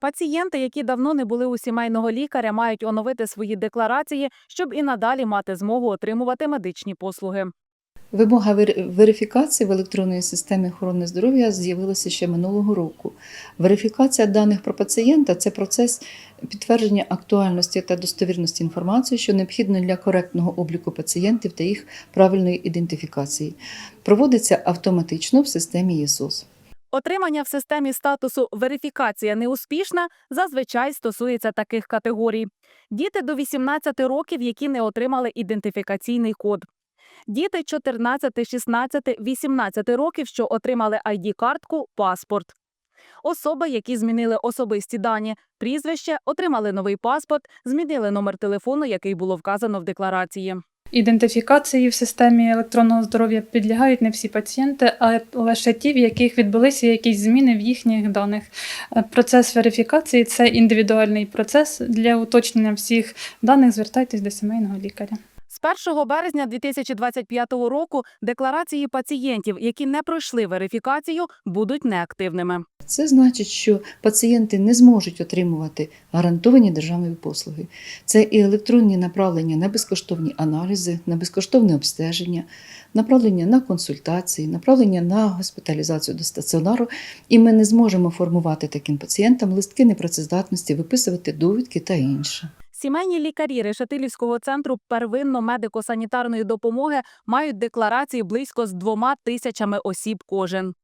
Пацієнти, які давно не були у сімейного лікаря, мають оновити свої декларації, щоб і надалі мати змогу отримувати медичні послуги. Вимога верифікації в електронній системі охорони здоров'я з'явилася ще минулого року. Верифікація даних про пацієнта це процес підтвердження актуальності та достовірності інформації, що необхідно для коректного обліку пацієнтів та їх правильної ідентифікації. Проводиться автоматично в системі ЄСОС. Отримання в системі статусу верифікація неуспішна зазвичай стосується таких категорій: діти до 18 років, які не отримали ідентифікаційний код. Діти 14, 16, 18 років, що отримали ID-картку, паспорт. Особи, які змінили особисті дані, прізвище, отримали новий паспорт, змінили номер телефону, який було вказано в декларації. Ідентифікації в системі електронного здоров'я підлягають не всі пацієнти, а лише ті, в яких відбулися якісь зміни в їхніх даних. Е, Процес верифікації це індивідуальний процес. Для уточнення всіх даних звертайтесь до сімейного лікаря. З 1 березня 2025 року декларації пацієнтів, які не пройшли верифікацію, будуть неактивними. Це значить, що пацієнти не зможуть отримувати гарантовані державні послуги. Це і електронні направлення на безкоштовні аналізи, на безкоштовне обстеження, направлення на консультації, направлення на госпіталізацію до стаціонару. І ми не зможемо формувати таким пацієнтам листки непрацездатності, виписувати довідки та інше. Сімейні лікарі Решетилівського центру первинно-медико-санітарної допомоги мають декларації близько з двома тисячами осіб кожен.